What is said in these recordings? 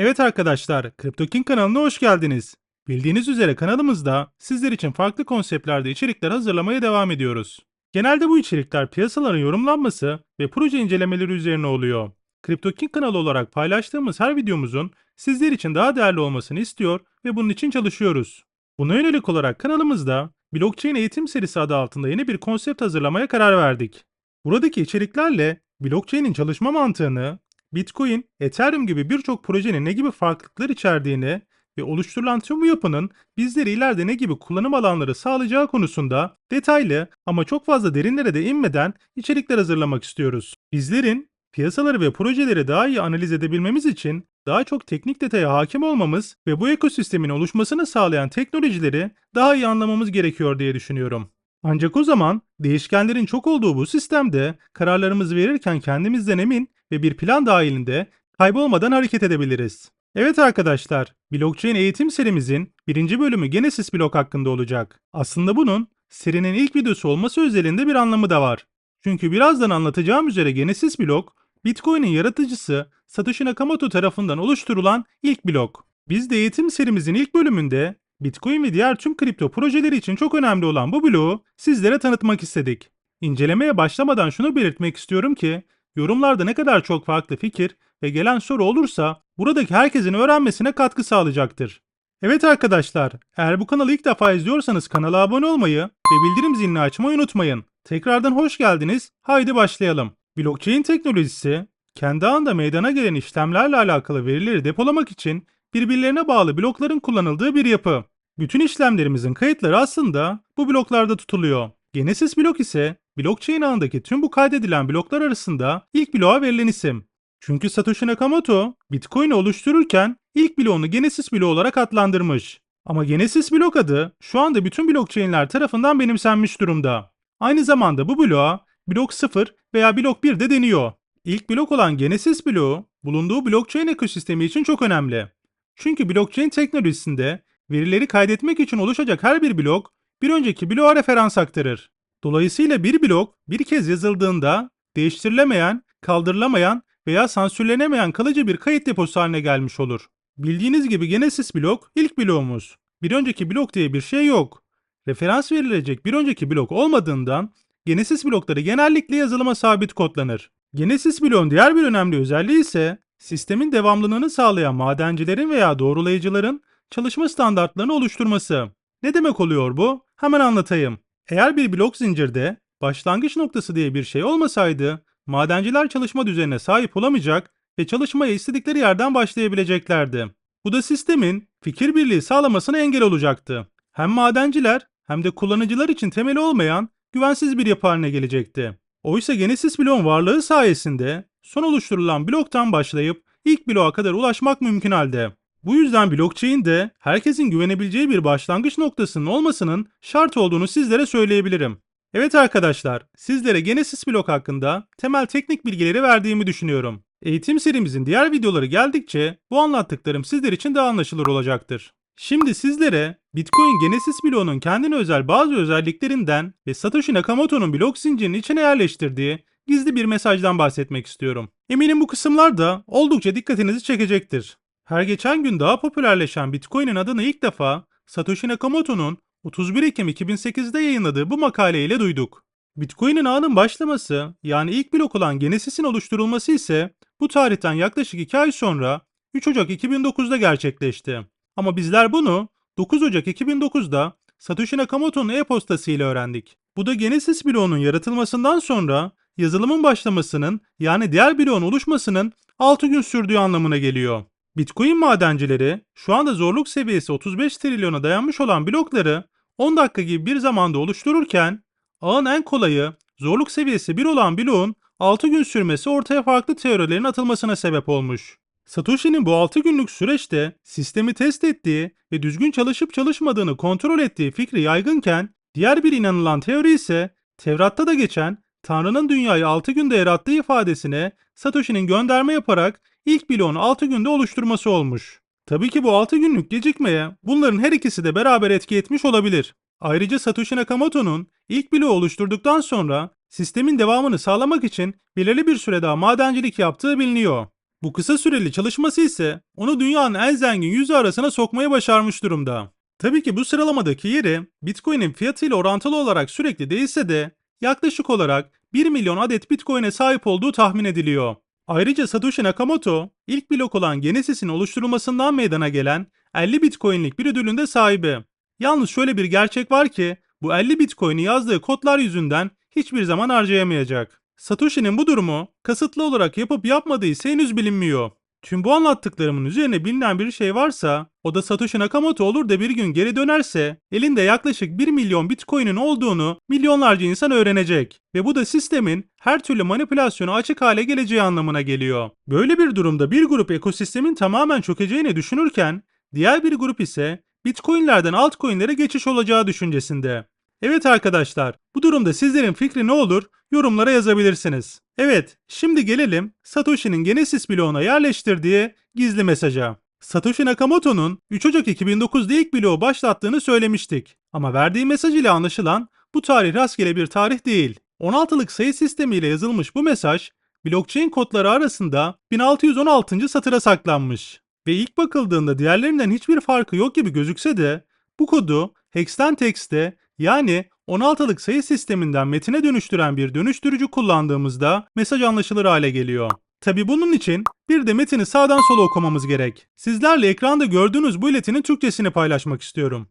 Evet arkadaşlar, CryptoKing kanalına hoş geldiniz. Bildiğiniz üzere kanalımızda sizler için farklı konseptlerde içerikler hazırlamaya devam ediyoruz. Genelde bu içerikler piyasaların yorumlanması ve proje incelemeleri üzerine oluyor. CryptoKing kanalı olarak paylaştığımız her videomuzun sizler için daha değerli olmasını istiyor ve bunun için çalışıyoruz. Buna yönelik olarak kanalımızda Blockchain Eğitim serisi adı altında yeni bir konsept hazırlamaya karar verdik. Buradaki içeriklerle blockchain'in çalışma mantığını, Bitcoin, Ethereum gibi birçok projenin ne gibi farklılıklar içerdiğini ve oluşturulan tüm bu yapının bizleri ileride ne gibi kullanım alanları sağlayacağı konusunda detaylı ama çok fazla derinlere de inmeden içerikler hazırlamak istiyoruz. Bizlerin piyasaları ve projeleri daha iyi analiz edebilmemiz için daha çok teknik detaya hakim olmamız ve bu ekosistemin oluşmasını sağlayan teknolojileri daha iyi anlamamız gerekiyor diye düşünüyorum. Ancak o zaman değişkenlerin çok olduğu bu sistemde kararlarımızı verirken kendimizden emin ve bir plan dahilinde kaybolmadan hareket edebiliriz. Evet arkadaşlar, blockchain eğitim serimizin birinci bölümü Genesis blok hakkında olacak. Aslında bunun serinin ilk videosu olması özelinde bir anlamı da var. Çünkü birazdan anlatacağım üzere Genesis blok, Bitcoin'in yaratıcısı Satoshi Nakamoto tarafından oluşturulan ilk blok. Biz de eğitim serimizin ilk bölümünde Bitcoin ve diğer tüm kripto projeleri için çok önemli olan bu bloğu sizlere tanıtmak istedik. İncelemeye başlamadan şunu belirtmek istiyorum ki yorumlarda ne kadar çok farklı fikir ve gelen soru olursa buradaki herkesin öğrenmesine katkı sağlayacaktır. Evet arkadaşlar, eğer bu kanalı ilk defa izliyorsanız kanala abone olmayı ve bildirim zilini açmayı unutmayın. Tekrardan hoş geldiniz. Haydi başlayalım. Blockchain teknolojisi kendi anda meydana gelen işlemlerle alakalı verileri depolamak için birbirlerine bağlı blokların kullanıldığı bir yapı. Bütün işlemlerimizin kayıtları aslında bu bloklarda tutuluyor. Genesis blok ise blockchain ağındaki tüm bu kaydedilen bloklar arasında ilk bloğa verilen isim. Çünkü Satoshi Nakamoto Bitcoin'i oluştururken ilk bloğunu Genesis bloğu olarak adlandırmış. Ama Genesis blok adı şu anda bütün blockchain'ler tarafından benimsenmiş durumda. Aynı zamanda bu bloğa blok 0 veya blok 1 de deniyor. İlk blok olan Genesis bloğu bulunduğu blockchain ekosistemi için çok önemli. Çünkü blockchain teknolojisinde verileri kaydetmek için oluşacak her bir blok bir önceki bloğa referans aktarır. Dolayısıyla bir blok bir kez yazıldığında değiştirilemeyen, kaldırılamayan veya sansürlenemeyen kalıcı bir kayıt deposu haline gelmiş olur. Bildiğiniz gibi Genesis blok ilk bloğumuz. Bir önceki blok diye bir şey yok. Referans verilecek bir önceki blok olmadığından Genesis blokları genellikle yazılıma sabit kodlanır. Genesis bloğun diğer bir önemli özelliği ise sistemin devamlılığını sağlayan madencilerin veya doğrulayıcıların çalışma standartlarını oluşturması. Ne demek oluyor bu? Hemen anlatayım. Eğer bir blok zincirde başlangıç noktası diye bir şey olmasaydı, madenciler çalışma düzenine sahip olamayacak ve çalışmaya istedikleri yerden başlayabileceklerdi. Bu da sistemin fikir birliği sağlamasına engel olacaktı. Hem madenciler hem de kullanıcılar için temeli olmayan güvensiz bir yapı haline gelecekti. Oysa Genesis bloğun varlığı sayesinde son oluşturulan bloktan başlayıp ilk bloğa kadar ulaşmak mümkün halde. Bu yüzden blockchain de herkesin güvenebileceği bir başlangıç noktasının olmasının şart olduğunu sizlere söyleyebilirim. Evet arkadaşlar, sizlere Genesis blok hakkında temel teknik bilgileri verdiğimi düşünüyorum. Eğitim serimizin diğer videoları geldikçe bu anlattıklarım sizler için daha anlaşılır olacaktır. Şimdi sizlere Bitcoin Genesis bloğunun kendine özel bazı özelliklerinden ve Satoshi Nakamoto'nun blok zincirinin içine yerleştirdiği gizli bir mesajdan bahsetmek istiyorum. Eminim bu kısımlar da oldukça dikkatinizi çekecektir. Her geçen gün daha popülerleşen Bitcoin'in adını ilk defa Satoshi Nakamoto'nun 31 Ekim 2008'de yayınladığı bu makaleyle duyduk. Bitcoin'in ağının başlaması yani ilk blok olan Genesis'in oluşturulması ise bu tarihten yaklaşık 2 ay sonra 3 Ocak 2009'da gerçekleşti. Ama bizler bunu 9 Ocak 2009'da Satoshi Nakamoto'nun e-postası ile öğrendik. Bu da Genesis bloğunun yaratılmasından sonra yazılımın başlamasının yani diğer bloğun oluşmasının 6 gün sürdüğü anlamına geliyor. Bitcoin madencileri şu anda zorluk seviyesi 35 trilyona dayanmış olan blokları 10 dakika gibi bir zamanda oluştururken ağın en kolayı zorluk seviyesi 1 olan bloğun 6 gün sürmesi ortaya farklı teorilerin atılmasına sebep olmuş. Satoshi'nin bu 6 günlük süreçte sistemi test ettiği ve düzgün çalışıp çalışmadığını kontrol ettiği fikri yaygınken diğer bir inanılan teori ise Tevrat'ta da geçen Tanrı'nın dünyayı 6 günde yarattığı ifadesine Satoshi'nin gönderme yaparak ilk bloğun 6 günde oluşturması olmuş. Tabii ki bu 6 günlük gecikmeye bunların her ikisi de beraber etki etmiş olabilir. Ayrıca Satoshi Nakamoto'nun ilk bloğu oluşturduktan sonra sistemin devamını sağlamak için belirli bir süre daha madencilik yaptığı biliniyor. Bu kısa süreli çalışması ise onu dünyanın en zengin yüzü arasına sokmaya başarmış durumda. Tabii ki bu sıralamadaki yeri Bitcoin'in fiyatıyla orantılı olarak sürekli değilse de yaklaşık olarak 1 milyon adet Bitcoin'e sahip olduğu tahmin ediliyor. Ayrıca Satoshi Nakamoto ilk blok olan Genesis'in oluşturulmasından meydana gelen 50 Bitcoin'lik bir ödülün de sahibi. Yalnız şöyle bir gerçek var ki bu 50 Bitcoin'i yazdığı kodlar yüzünden hiçbir zaman harcayamayacak. Satoshi'nin bu durumu kasıtlı olarak yapıp yapmadığı ise henüz bilinmiyor. Tüm bu anlattıklarımın üzerine bilinen bir şey varsa o da Satoshi Nakamoto olur da bir gün geri dönerse elinde yaklaşık 1 milyon bitcoin'in olduğunu milyonlarca insan öğrenecek ve bu da sistemin her türlü manipülasyona açık hale geleceği anlamına geliyor. Böyle bir durumda bir grup ekosistemin tamamen çökeceğini düşünürken diğer bir grup ise bitcoin'lerden altcoin'lere geçiş olacağı düşüncesinde. Evet arkadaşlar, bu durumda sizlerin fikri ne olur? Yorumlara yazabilirsiniz. Evet, şimdi gelelim Satoshi'nin Genesis bloğuna yerleştirdiği gizli mesaja. Satoshi Nakamoto'nun 3 Ocak 2009'da ilk bloğu başlattığını söylemiştik. Ama verdiği mesaj ile anlaşılan bu tarih rastgele bir tarih değil. 16'lık sayı sistemiyle yazılmış bu mesaj, blockchain kodları arasında 1616. satıra saklanmış. Ve ilk bakıldığında diğerlerinden hiçbir farkı yok gibi gözükse de bu kodu hex'ten text'e yani 16'lık sayı sisteminden metine dönüştüren bir dönüştürücü kullandığımızda mesaj anlaşılır hale geliyor. Tabi bunun için bir de metini sağdan sola okumamız gerek. Sizlerle ekranda gördüğünüz bu iletinin Türkçesini paylaşmak istiyorum.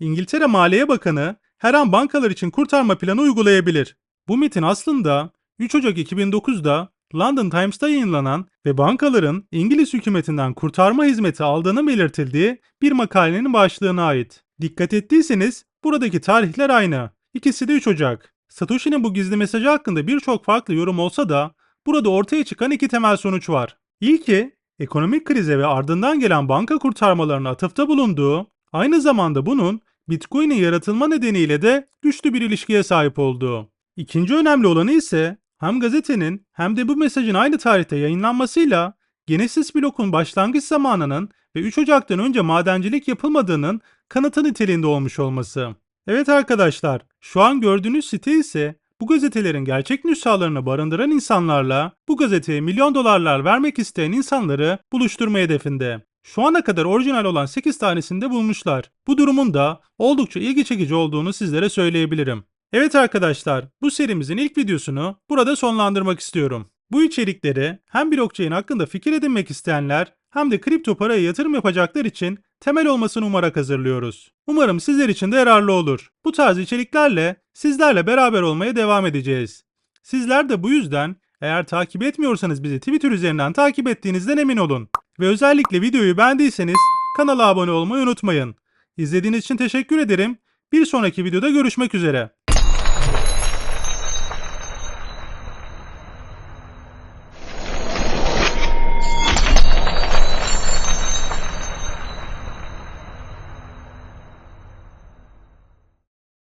İngiltere Maliye Bakanı her an bankalar için kurtarma planı uygulayabilir. Bu metin aslında 3 Ocak 2009'da London Times'ta yayınlanan ve bankaların İngiliz hükümetinden kurtarma hizmeti aldığını belirtildiği bir makalenin başlığına ait. Dikkat ettiyseniz buradaki tarihler aynı. İkisi de 3 Ocak. Satoshi'nin bu gizli mesajı hakkında birçok farklı yorum olsa da burada ortaya çıkan iki temel sonuç var. İlki, ekonomik krize ve ardından gelen banka kurtarmalarına atıfta bulunduğu, aynı zamanda bunun Bitcoin'in yaratılma nedeniyle de güçlü bir ilişkiye sahip olduğu. İkinci önemli olanı ise hem gazetenin hem de bu mesajın aynı tarihte yayınlanmasıyla Genesis blokun başlangıç zamanının ve 3 Ocak'tan önce madencilik yapılmadığının kanıtı niteliğinde olmuş olması. Evet arkadaşlar, şu an gördüğünüz site ise bu gazetelerin gerçek nüshalarını barındıran insanlarla bu gazeteye milyon dolarlar vermek isteyen insanları buluşturma hedefinde. Şu ana kadar orijinal olan 8 tanesini de bulmuşlar. Bu durumun da oldukça ilgi çekici olduğunu sizlere söyleyebilirim. Evet arkadaşlar, bu serimizin ilk videosunu burada sonlandırmak istiyorum. Bu içerikleri hem blockchain hakkında fikir edinmek isteyenler hem de kripto paraya yatırım yapacaklar için temel olmasını umarak hazırlıyoruz. Umarım sizler için de yararlı olur. Bu tarz içeriklerle sizlerle beraber olmaya devam edeceğiz. Sizler de bu yüzden eğer takip etmiyorsanız bizi Twitter üzerinden takip ettiğinizden emin olun. Ve özellikle videoyu beğendiyseniz kanala abone olmayı unutmayın. İzlediğiniz için teşekkür ederim. Bir sonraki videoda görüşmek üzere.